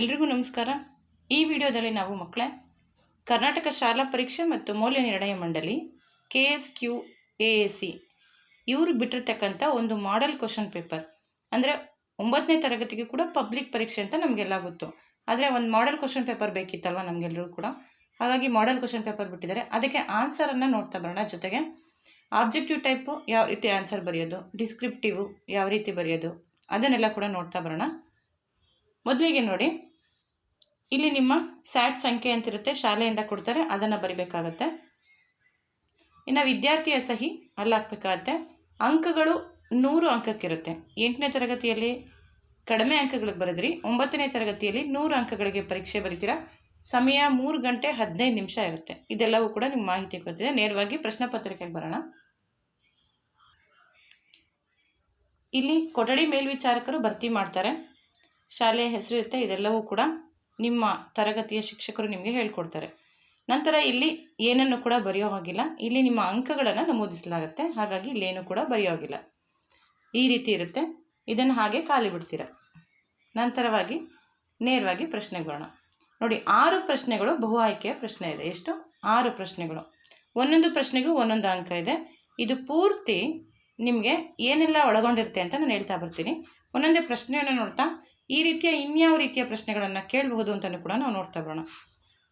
ಎಲ್ರಿಗೂ ನಮಸ್ಕಾರ. ಈ ವಿಡಿಯೋದಲ್ಲಿ ನಾವು ಮಕ್ಕಳೇ, ಕರ್ನಾಟಕ ಶಾಲಾ ಪರೀಕ್ಷೆ ಮತ್ತು ಮೌಲ್ಯ ನಿರ್ಣಯ ಮಂಡಳಿ, K S Q A A C ಇವರು ಬಿಟ್ಟಿರ್ತಕ್ಕಂಥ ಒಂದು ಮಾಡೆಲ್ ಕ್ವಶನ್ ಪೇಪರ್ ಅಂದರೆ ಒಂಬತ್ತನೇ ತರಗತಿಗೆ ಕೂಡ ಪಬ್ಲಿಕ್ ಪರೀಕ್ಷೆ ಅಂತ ನಮಗೆಲ್ಲ ಗೊತ್ತು. ಆದರೆ ಒಂದು ಮಾಡೆಲ್ ಕ್ವಶನ್ ಪೇಪರ್ ಬೇಕಿತ್ತಲ್ವ ನಮಗೆಲ್ಲರೂ ಕೂಡ? ಹಾಗಾಗಿ ಮಾಡೆಲ್ ಕ್ವಶನ್ ಪೇಪರ್ ಬಿಟ್ಟಿದ್ದಾರೆ. ಅದಕ್ಕೆ ಆನ್ಸರನ್ನು ನೋಡ್ತಾ ಬರೋಣ. ಜೊತೆಗೆ ಆಬ್ಜೆಕ್ಟಿವ್ ಟೈಪು ಯಾವ ರೀತಿ ಆನ್ಸರ್ ಬರೆಯೋದು ಡಿಸ್ಕ್ರಿಪ್ಟಿವ್ ಯಾವ ರೀತಿ ಬರೆಯೋದು, ಅದನ್ನೆಲ್ಲ ಕೂಡ ನೋಡ್ತಾ ಬರೋಣ. ಮೊದಲಿಗೆ ನೋಡಿ. ಇಲ್ಲಿ ನಿಮ್ಮ ಸ್ಯಾಟ್ ಸಂಖ್ಯೆ ಅಂತಿರುತ್ತೆ. ಶಾಲೆಯಿಂದ ಕೊಡ್ತಾರೆ. ಅದನ್ನು ಬರಿಬೇಕಾಗತ್ತೆ. ಇನ್ನು ವಿದ್ಯಾರ್ಥಿಯ ಸಹಿ ಅಲ್ಲಿ ಹಾಕ್ಬೇಕಾಗತ್ತೆ ಅಂಕಗಳು ನೂರು ಅಂಕಕ್ಕಿರುತ್ತೆ. ಎಂಟನೇ ತರಗತಿಯಲ್ಲಿ ಕಡಿಮೆ ಅಂಕಗಳಿಗೆ ಬರೆದ್ರಿ. ಒಂಬತ್ತನೇ ತರಗತಿಯಲ್ಲಿ ನೂರು ಅಂಕಗಳಿಗೆ ಪರೀಕ್ಷೆ ಬರಿತೀರಾ? ಸಮಯ ಮೂರು ಗಂಟೆ ಹದಿನೈದು ನಿಮಿಷ ಇರುತ್ತೆ. ಇದೆಲ್ಲವೂ ಕೂಡ ನಿಮ್ಮ ಮಾಹಿತಿ ಕೊಡ್ತಿದೆ. ನೇರವಾಗಿ ಪ್ರಶ್ನೆ ಪತ್ರಿಕೆಗೆ ಬರೋಣ. ಇಲ್ಲಿ ಕೊಠಡಿ ಮೇಲ್ವಿಚಾರಕರು ಭರ್ತಿ ಮಾಡ್ತಾರೆ. ಶಾಲೆಯ ಹೆಸರಿರುತ್ತೆ ಇದೆಲ್ಲವೂ ಕೂಡ ನಿಮ್ಮ ತರಗತಿಯ ಶಿಕ್ಷಕರು ನಿಮಗೆ ಹೇಳ್ಕೊಡ್ತಾರೆ. ನಂತರ ಇಲ್ಲಿ ಏನನ್ನು ಕೂಡ ಬರೆಯೋ ಹಾಗಿಲ್ಲ. ಇಲ್ಲಿ ನಿಮ್ಮ ಅಂಕಗಳನ್ನು ನಮೂದಿಸಲಾಗುತ್ತೆ. ಹಾಗಾಗಿ ಇಲ್ಲಿ ಏನು ಕೂಡ ಬರೆಯೋ ಹಾಗಿಲ್ಲ. ಈ ರೀತಿ ಇರುತ್ತೆ. ಇದನ್ನು ಹಾಗೆ ಖಾಲಿ ಬಿಡ್ತೀರ? ನಂತರವಾಗಿ ನೇರವಾಗಿ ಪ್ರಶ್ನೆಗಳನ್ನ. ನೋಡಿ, ಆರು ಪ್ರಶ್ನೆಗಳು ಬಹು ಆಯ್ಕೆಯ ಪ್ರಶ್ನೆ ಇದೆ. ಎಷ್ಟು? ಆರು ಪ್ರಶ್ನೆಗಳು. ಒಂದೊಂದು ಪ್ರಶ್ನೆಗೂ ಒಂದೊಂದು ಅಂಕ ಇದೆ. ಇದು ಪೂರ್ತಿ ನಿಮಗೆ ಏನೆಲ್ಲ ಒಳಗೊಂಡಿರುತ್ತೆ ಅಂತ ನಾನು ಹೇಳ್ತಾ ಬರ್ತೀನಿ. ಒಂದೊಂದೇ ಪ್ರಶ್ನೆಯನ್ನು ನೋಡ್ತಾ ಈ ರೀತಿಯ ಇನ್ಯಾವ ರೀತಿಯ ಪ್ರಶ್ನೆಗಳನ್ನು ಕೇಳಬಹುದು ಅಂತಲೂ ಕೂಡ ನಾವು ನೋಡ್ತಾ ಬರೋಣ.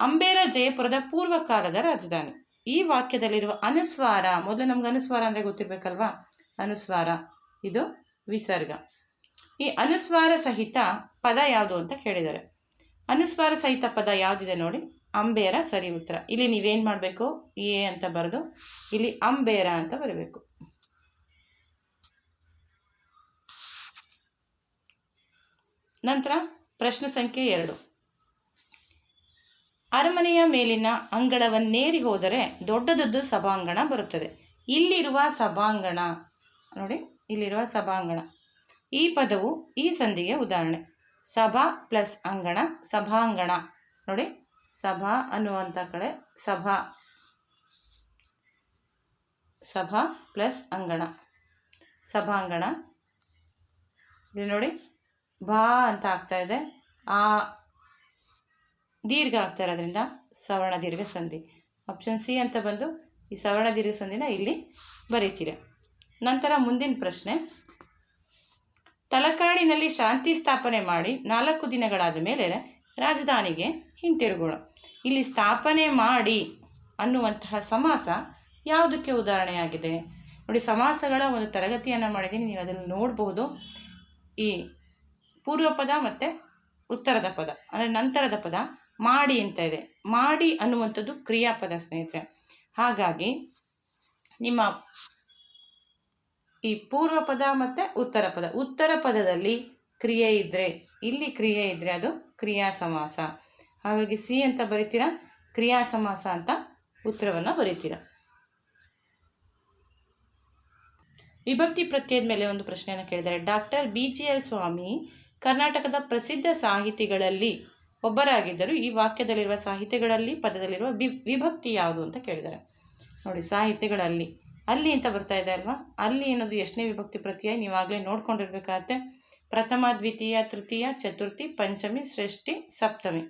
ಅಂಬೇರ ಜಯಪುರದ ಪೂರ್ವ ಕಾಲದ ರಾಜಧಾನಿ. ಈ ವಾಕ್ಯದಲ್ಲಿರುವ ಅನುಸ್ವಾರ, ಮೊದಲು ನಮ್ಗೆ ಅನುಸ್ವಾರ ಅಂದರೆ ಗೊತ್ತಿರಬೇಕಲ್ವಾ? ಅನುಸ್ವಾರ. ಇದು ವಿಸರ್ಗ. ಈ ಅನುಸ್ವಾರ ಸಹಿತ ಪದ ಯಾವುದು ಅಂತ ಕೇಳಿದ್ದಾರೆ. ಅನುಸ್ವಾರ ಸಹಿತ ಪದ ಯಾವುದಿದೆ ನೋಡಿ? ಅಂಬೇರ ಸರಿ ಉತ್ತರ ಇಲ್ಲಿ ನೀವೇನು ಮಾಡಬೇಕು? ಎ ಅಂತ ಬರೆದು, ಇಲ್ಲಿ ಅಂಬೇರ ಅಂತ ಬರಬೇಕು. ನಂತರ ಪ್ರಶ್ನೆ ಸಂಖ್ಯೆ ಎರಡು. ಅರಮನೆಯ ಮೇಲಿನ ಅಂಗಳವನ್ನೇರಿ ಹೋದರೆ ದೊಡ್ಡದದ್ದು ಸಭಾಂಗಣ ಬರುತ್ತದೆ. ಇಲ್ಲಿರುವ ಸಭಾಂಗಣ, ನೋಡಿ, ಇಲ್ಲಿರುವ ಸಭಾಂಗಣ. ಈ ಪದವು ಈ ಸಂಧಿಗೆ ಉದಾಹರಣೆ. ಸಭಾ ಪ್ಲಸ್ ಅಂಗಣ, ಸಭಾಂಗಣ. ನೋಡಿ, ಸಭಾ ಅನ್ನುವಂಥ ಕಡೆ ಸಭಾ. ಸಭಾ ಪ್ಲಸ್ ಅಂಗಣ. ಸಭಾಂಗಣ. ಇಲ್ಲಿ ನೋಡಿ ಭಾ ಅಂತ ಆಗ್ತಾ ಇದೆ. ಆ ದೀರ್ಘ ಆಗ್ತಾ ಇರೋದ್ರಿಂದ ಸವರ್ಣ ದೀರ್ಘ ಸಂಧಿ. ಆಪ್ಷನ್ ಸಿ ಅಂತ ಬಂದು ಈ ಸವರ್ಣ ದೀರ್ಘ ಸಂಧಿನ ಇಲ್ಲಿ ಬರೀತೀರಿ. ನಂತರ ಮುಂದಿನ ಪ್ರಶ್ನೆ. ತಲಕಾಡಿನಲ್ಲಿ ಶಾಂತಿ ಸ್ಥಾಪನೆ ಮಾಡಿ ನಾಲ್ಕು ದಿನಗಳಾದ ಮೇಲೆ ರಾಜಧಾನಿಗೆ ಹಿಂತಿರುಗೋಣ. ಇಲ್ಲಿ ಸ್ಥಾಪನೆ ಮಾಡಿ ಅನ್ನುವಂತಹ ಸಮಾಸ ಯಾವುದಕ್ಕೆ ಉದಾಹರಣೆಯಾಗಿದೆ? ನೋಡಿ, ಸಮಾಸಗಳ ಒಂದು ತರಗತಿಯನ್ನು ಮಾಡಿದ್ದೀನಿ, ನೀವು ಅದನ್ನು ನೋಡ್ಬೋದು. ಈ ಪೂರ್ವ ಪದ ಮತ್ತು ಉತ್ತರದ ಪದ, ಅಂದರೆ ನಂತರದ ಪದ ಮಾಡಿ ಅಂತ ಇದೆ. ಮಾಡಿ ಅನ್ನುವಂಥದ್ದು ಕ್ರಿಯಾಪದ ಸ್ನೇಹಿತರೆ. ಹಾಗಾಗಿ ನಿಮ್ಮ ಈ ಪೂರ್ವ ಪದ ಮತ್ತು ಉತ್ತರ ಪದ, ಉತ್ತರ ಪದದಲ್ಲಿ ಕ್ರಿಯೆ ಇದ್ದರೆ ಇಲ್ಲಿ ಕ್ರಿಯೆ ಇದ್ದರೆ ಅದು ಕ್ರಿಯಾ ಸಮಾಸ ಹಾಗಾಗಿ ಸಿ ಅಂತ ಬರಿತೀರಾ? ಕ್ರಿಯಾ ಸಮಾಸ ಅಂತ ಉತ್ತರವನ್ನು ಬರಿತೀರ? ವಿಭಕ್ತಿ ಪ್ರತ್ಯಯದ ಮೇಲೆ ಒಂದು ಪ್ರಶ್ನೆಯನ್ನು ಕೇಳಿದ್ದಾರೆ. Doctor B G L Swamy ಕರ್ನಾಟಕದ ಪ್ರಸಿದ್ಧ ಸಾಹಿತಿಗಳಲ್ಲಿ ಒಬ್ಬರಾಗಿದ್ದರು. ಈ ವಾಕ್ಯದಲ್ಲಿರುವ ಸಾಹಿತ್ಯಗಳಲ್ಲಿ ಪದದಲ್ಲಿರುವ ವಿ ವಿಭಕ್ತಿ ಯಾವುದು ಅಂತ ಕೇಳಿದ್ದಾರೆ. ನೋಡಿ ಸಾಹಿತ್ಯಗಳಲ್ಲಿ ಅಲ್ಲಿ ಅಂತ ಬರ್ತಾ ಇದೆ ಅಲ್ವಾ? ಅಲ್ಲಿ ಅನ್ನೋದು ಎಷ್ಟನೇ ವಿಭಕ್ತಿ ಪ್ರತ್ಯಯ ನೀವಾಗಲೇ ನೋಡ್ಕೊಂಡಿರ್ಬೇಕಾಗತ್ತೆ ಪ್ರಥಮ, ದ್ವಿತೀಯ, ತೃತೀಯ, ಚತುರ್ಥಿ, ಪಂಚಮಿ, ಷಷ್ಠಿ, ಸಪ್ತಮಿ.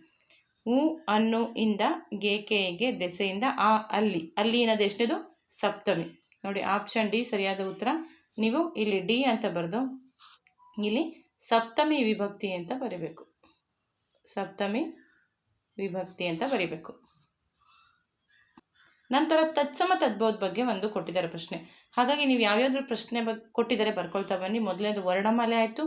ಉ, ಅನ್ನು, ಇಂದ, ಗೆ ಗೆ, ದೆಸೆಯಿಂದ ಆ, ಅಲ್ಲಿ. ಅಲ್ಲಿ ಅನ್ನೋದು ಎಷ್ಟನೇದು? ಸಪ್ತಮಿ. ನೋಡಿ, ಆಪ್ಷನ್ ಡಿ ಸರಿಯಾದ ಉತ್ತರ. ನೀವು ಇಲ್ಲಿ ಡಿ ಅಂತ ಬರೆದು, ಇಲ್ಲಿ ಸಪ್ತಮಿ ವಿಭಕ್ತಿ ಅಂತ ಬರೀಬೇಕು. ಸಪ್ತಮಿ ವಿಭಕ್ತಿ ಅಂತ ಬರೀಬೇಕು. ನಂತರ ತತ್ಸಮ ತದ್ಬೋಧ ಬಗ್ಗೆ ಒಂದು ಕೊಟ್ಟಿದ್ದಾರೆ ಪ್ರಶ್ನೆ. ಹಾಗಾಗಿ ನೀವು ಯಾವ್ಯಾವ್ದ್ರ ಪ್ರಶ್ನೆ ಬಗ್ಗೆ ಕೊಟ್ಟಿದ್ದಾರೆ ಬರ್ಕೊಳ್ತಾ ಬನ್ನಿ. ಮೊದಲನೇದು ವರ್ಣಮಾಲೆ ಆಯಿತು,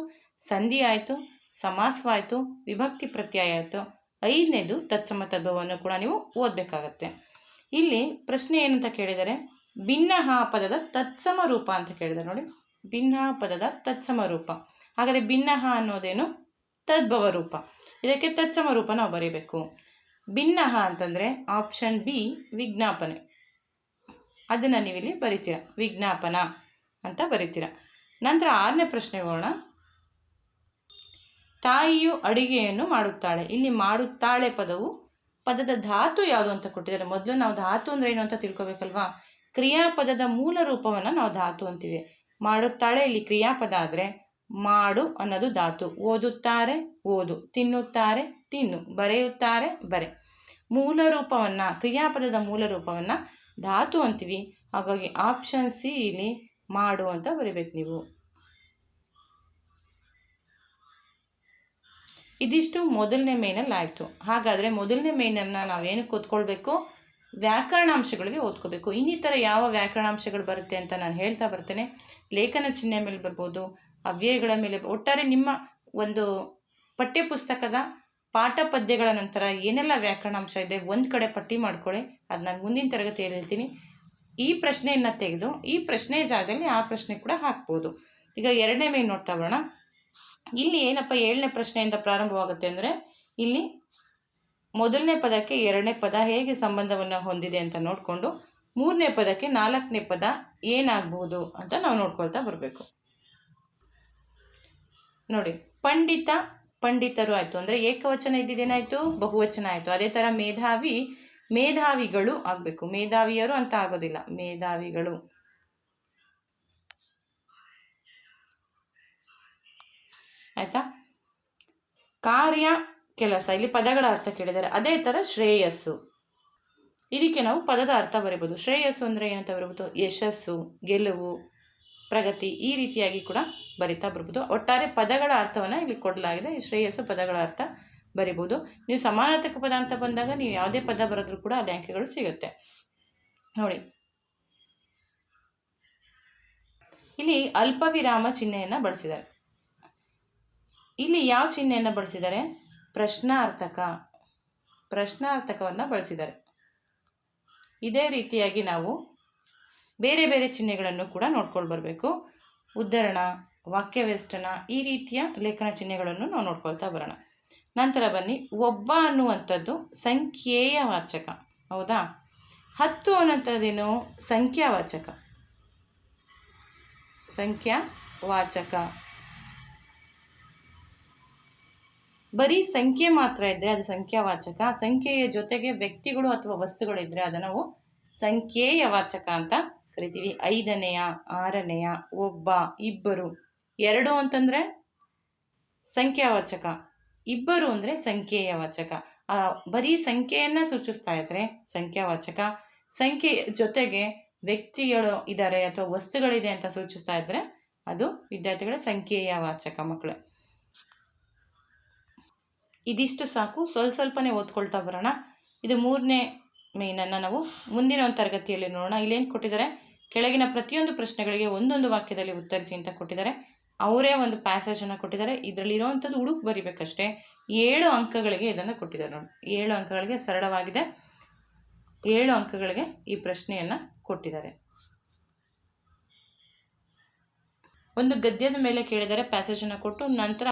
ಸಂಧಿ ಆಯಿತು, ಸಮಾಸವಾಯಿತು, ವಿಭಕ್ತಿ ಪ್ರತ್ಯಯ ಆಯಿತು. ಐದನೇದು ತತ್ಸಮ ತದ್ಭವವನ್ನು ಕೂಡ ನೀವು ಓದಬೇಕಾಗತ್ತೆ. ಇಲ್ಲಿ ಪ್ರಶ್ನೆ ಏನಂತ ಕೇಳಿದರೆ ಭಿನ್ನಹ ಪದದ ತತ್ಸಮ ರೂಪ ಅಂತ ಕೇಳಿದ್ದಾರೆ ನೋಡಿ. ಭಿನ್ನ ಪದದ ತತ್ಸಮ ರೂಪ. ಹಾಗಾದರೆ ಭಿನ್ನಹ ಅನ್ನೋದೇನು? ತದ್ಭವ ರೂಪ ಇದಕ್ಕೆ ತತ್ಸಮ ರೂಪ ನಾವು ಬರೀಬೇಕು. ಭಿನ್ನಹ ಅಂತಂದರೆ ಆಪ್ಷನ್ ಬಿ ವಿಜ್ಞಾಪನೆ. ಅದನ್ನು ನೀವಿಲ್ಲಿ ಬರಿತೀರ. ವಿಜ್ಞಾಪನ ಅಂತ ಬರಿತೀರ. ನಂತರ ಆರನೇ ಪ್ರಶ್ನೆ ಹೋಗೋಣ. ತಾಯಿಯು ಅಡಿಗೆಯನ್ನು ಮಾಡುತ್ತಾಳೆ. ಇಲ್ಲಿ ಮಾಡುತ್ತಾಳೆ ಪದವು ಪದದ ಧಾತು ಯಾವುದು ಅಂತ ಕೊಟ್ಟಿದ್ದಾರೆ. ಮೊದಲು ನಾವು ಧಾತು ಅಂದರೆ ಏನು ಅಂತ ತಿಳ್ಕೊಬೇಕಲ್ವಾ? ಕ್ರಿಯಾಪದದ ಮೂಲ ರೂಪವನ್ನು ನಾವು ಧಾತು ಅಂತೀವಿ. ಮಾಡುತ್ತಾಳೆ ಇಲ್ಲಿ ಕ್ರಿಯಾಪದ ಆದರೆ ಮಾಡು ಅನ್ನೋದು ಧಾತು. ಓದುತ್ತಾರೆ, ಓದು. ತಿನ್ನುತ್ತಾರೆ, ತಿನ್ನು. ಬರೆಯುತ್ತಾರೆ, ಬರೆ. ಮೂಲ ರೂಪವನ್ನು, ಕ್ರಿಯಾಪದದ ಮೂಲ ರೂಪವನ್ನು ಧಾತು ಅಂತೀವಿ. ಹಾಗಾಗಿ ಆಪ್ಷನ್ ಸಿ ಇಲ್ಲಿ ಮಾಡು ಅಂತ ಬರಿಬೇಕು ನೀವು. ಇದಿಷ್ಟು ಮೊದಲನೇ ಮೇನಲ್ಲಿ ಆಯಿತು. ಹಾಗಾದರೆ ಮೊದಲನೇ ಮೇನನ್ನು ನಾವೇನಕ್ಕೆ ಓದ್ಕೊಳ್ಬೇಕು ವ್ಯಾಕರಣಾಂಶಗಳಿಗೆ ಓದ್ಕೋಬೇಕು. ಇನ್ನಿತರ ಯಾವ ವ್ಯಾಕರಣಾಂಶಗಳು ಬರುತ್ತೆ ಅಂತ ನಾನು ಹೇಳ್ತಾ ಬರ್ತೇನೆ. ಲೇಖನ ಚಿಹ್ನೆ ಮೇಲೆ ಬರ್ಬೋದು. ಅವ್ಯಯಗಳ ಮೇಲೆ ಒಟ್ಟಾರೆ ನಿಮ್ಮ ಒಂದು ಪಠ್ಯಪುಸ್ತಕದ ಪಾಠ ಪದ್ಯಗಳ ನಂತರ ಏನೆಲ್ಲ ವ್ಯಾಕರಣಾಂಶ ಇದೆ, ಒಂದು ಕಡೆ ಪಟ್ಟಿ ಮಾಡ್ಕೊಳ್ಳಿ, ಅದು ನಾನು ಮುಂದಿನ ತರಗತಿಯಲ್ಲಿ ಹೇಳ್ತೀನಿ. ಈ ಪ್ರಶ್ನೆಯನ್ನು ತೆಗೆದು, ಈ ಪ್ರಶ್ನೆ ಜಾಗದಲ್ಲಿ ಆ ಪ್ರಶ್ನೆ ಕೂಡ ಹಾಕ್ಬೋದು. ಈಗ ಎರಡನೇ ಮೇಲೆ ನೋಡ್ತಾ ಬರೋಣ. ಇಲ್ಲಿ ಏನಪ್ಪ ಏಳನೇ ಪ್ರಶ್ನೆಯಿಂದ ಪ್ರಾರಂಭವಾಗುತ್ತೆ ಅಂದರೆ, ಇಲ್ಲಿ ಮೊದಲನೇ ಪದಕ್ಕೆ ಎರಡನೇ ಪದ ಹೇಗೆ ಸಂಬಂಧವನ್ನು ಹೊಂದಿದೆ ಅಂತ ನೋಡಿಕೊಂಡು, ಮೂರನೇ ಪದಕ್ಕೆ ನಾಲ್ಕನೇ ಪದ ಏನಾಗಬಹುದು ಅಂತ ನಾವು ನೋಡ್ಕೊಳ್ತಾ ಬರಬೇಕು. ನೋಡಿ, ಪಂಡಿತ, ಪಂಡಿತರು ಆಯಿತು. ಅಂದರೆ ಏಕವಚನ ಇದ್ದಿದ್ದೇನಾಯಿತು ಬಹುವಚನ ಆಯಿತು. ಅದೇ ಥರ ಮೇಧಾವಿ, ಮೇಧಾವಿಗಳು ಆಗಬೇಕು. ಮೇಧಾವಿಯರು ಅಂತ ಆಗೋದಿಲ್ಲ. ಮೇಧಾವಿಗಳು. ಆಯಿತಾ? ಕಾರ್ಯ ಕೆಲಸ. ಇಲ್ಲಿ ಪದಗಳ ಅರ್ಥ ಕೇಳಿದ್ದಾರೆ. ಅದೇ ಥರ ಶ್ರೇಯಸ್ಸು. ಇದಕ್ಕೆ ನಾವು ಪದದ ಅರ್ಥ ಬರಿಬೋದು. ಶ್ರೇಯಸ್ಸು ಅಂದರೆ ಏನಂತ ಬರಬಹುದು ಯಶಸ್ಸು, ಗೆಲುವು. ಪ್ರಗತಿ ಈ ರೀತಿಯಾಗಿ ಕೂಡ ಬರಿತಾ ಬರ್ಬೋದು. ಒಟ್ಟಾರೆ ಪದಗಳ ಅರ್ಥವನ್ನು ಇಲ್ಲಿ ಕೊಡಲಾಗಿದೆ. ಈ ಶ್ರೇಯಸ್ಸು ಪದಗಳ ಅರ್ಥ ಬರಿಬೋದು. ನೀವು ಸಮಾನಾರ್ಥಕ ಪದ ಅಂತ ಬಂದಾಗ ನೀವು ಯಾವುದೇ ಪದ ಬರೆದ್ರೂ ಕೂಡ ಅದೇ ಅಂಕೆಗಳು ಸಿಗುತ್ತೆ. ನೋಡಿ. ಇಲ್ಲಿ ಅಲ್ಪ ವಿರಾಮ ಚಿಹ್ನೆಯನ್ನು ಬಳಸಿದ್ದಾರೆ. ಇಲ್ಲಿ ಯಾವ ಚಿಹ್ನೆಯನ್ನು ಬಳಸಿದ್ದಾರೆ? ಪ್ರಶ್ನಾರ್ಥಕ. ಪ್ರಶ್ನಾರ್ಥಕವನ್ನು ಬಳಸಿದ್ದಾರೆ. ಇದೇ ರೀತಿಯಾಗಿ ನಾವು ಬೇರೆ ಬೇರೆ ಚಿಹ್ನೆಗಳನ್ನು ಕೂಡ ನೋಡ್ಕೊಂಡು ಬರಬೇಕು. ಉದ್ಧರಣ ವಾಕ್ಯವೆಷ್ಟನ ಈ ರೀತಿಯ ಲೇಖನ ಚಿಹ್ನೆಗಳನ್ನು ನಾವು ನೋಡ್ಕೊಳ್ತಾ ಬರೋಣ. ನಂತರ ಬನ್ನಿ. ಒಬ್ಬ ಅನ್ನುವಂಥದ್ದು ಸಂಖ್ಯೆಯ ವಾಚಕ. ಹೌದಾ? ಹತ್ತು ಅನ್ನೋಂಥದ್ದೇನು ಸಂಖ್ಯಾವಾಚಕ ಸಂಖ್ಯಾವಾಚಕ ಬರೀ ಸಂಖ್ಯೆ ಮಾತ್ರ ಇದ್ದರೆ ಅದು ಸಂಖ್ಯಾವಾಚಕ ಸಂಖ್ಯೆಯ ಜೊತೆಗೆ ವ್ಯಕ್ತಿಗಳು ಅಥವಾ ವಸ್ತುಗಳು ಇದ್ದರೆ ಅದನ್ನು ನಾವು ಸಂಖ್ಯೆಯ ವಾಚಕ ಅಂತ ಕರಿತೀವಿ. ಐದನೆಯ, ಆರನೆಯ, ಒಬ್ಬ, ಇಬ್ಬರು. ಎರಡು ಅಂತಂದರೆ ಸಂಖ್ಯಾವಾಚಕ. ಇಬ್ಬರು ಅಂದರೆ ಸಂಖ್ಯೆಯ ವಾಚಕ ಬರೀ ಸಂಖ್ಯೆಯನ್ನು ಸೂಚಿಸ್ತಾ ಇದ್ದರೆ ಸಂಖ್ಯಾವಾಚಕ. ಸಂಖ್ಯೆ ಜೊತೆಗೆ ವ್ಯಕ್ತಿಗಳು ಇದ್ದಾರೆ ಅಥವಾ ವಸ್ತುಗಳಿದೆ ಅಂತ ಸೂಚಿಸ್ತಾ ಇದ್ದರೆ ಅದು ವಿದ್ಯಾರ್ಥಿಗಳ ಸಂಖ್ಯೆಯ ವಾಚಕ ಮಕ್ಕಳು ಇದಿಷ್ಟು ಸಾಕು. ಸ್ವಲ್ಪ ಸ್ವಲ್ಪನೇ ಓದ್ಕೊಳ್ತಾ ಬರೋಣ. ಇದು ಮೂರನೇ ಮೇನನ್ನು ನಾವು ಮುಂದಿನ ಒಂದು ತರಗತಿಯಲ್ಲಿ ನೋಡೋಣ. ಇಲ್ಲೇನು ಕೊಟ್ಟಿದ್ದಾರೆ? ಕೆಳಗಿನ ಪ್ರತಿಯೊಂದು ಪ್ರಶ್ನೆಗಳಿಗೆ ಒಂದೊಂದು ವಾಕ್ಯದಲ್ಲಿ ಉತ್ತರಿಸಿ ಅಂತ ಕೊಟ್ಟಿದ್ದಾರೆ. ಅವರೇ ಒಂದು ಪ್ಯಾಸೇಜನ್ನು ಕೊಟ್ಟಿದ್ದಾರೆ. ಇದರಲ್ಲಿ ಇರೋವಂಥದ್ದು ಹುಡುಕ್ ಬರಿಬೇಕಷ್ಟೇ. ಏಳು ಅಂಕಗಳಿಗೆ ಇದನ್ನು ಕೊಟ್ಟಿದ್ದಾರೆ ನೋಡಿ. ಏಳು ಅಂಕಗಳಿಗೆ ಸರಳವಾಗಿದೆ. ಏಳು ಅಂಕಗಳಿಗೆ ಈ ಪ್ರಶ್ನೆಯನ್ನು ಕೊಟ್ಟಿದ್ದಾರೆ. ಒಂದು ಗದ್ಯದ ಮೇಲೆ ಕೇಳಿದರೆ ಪ್ಯಾಸೇಜನ್ನು ಕೊಟ್ಟು ನಂತರ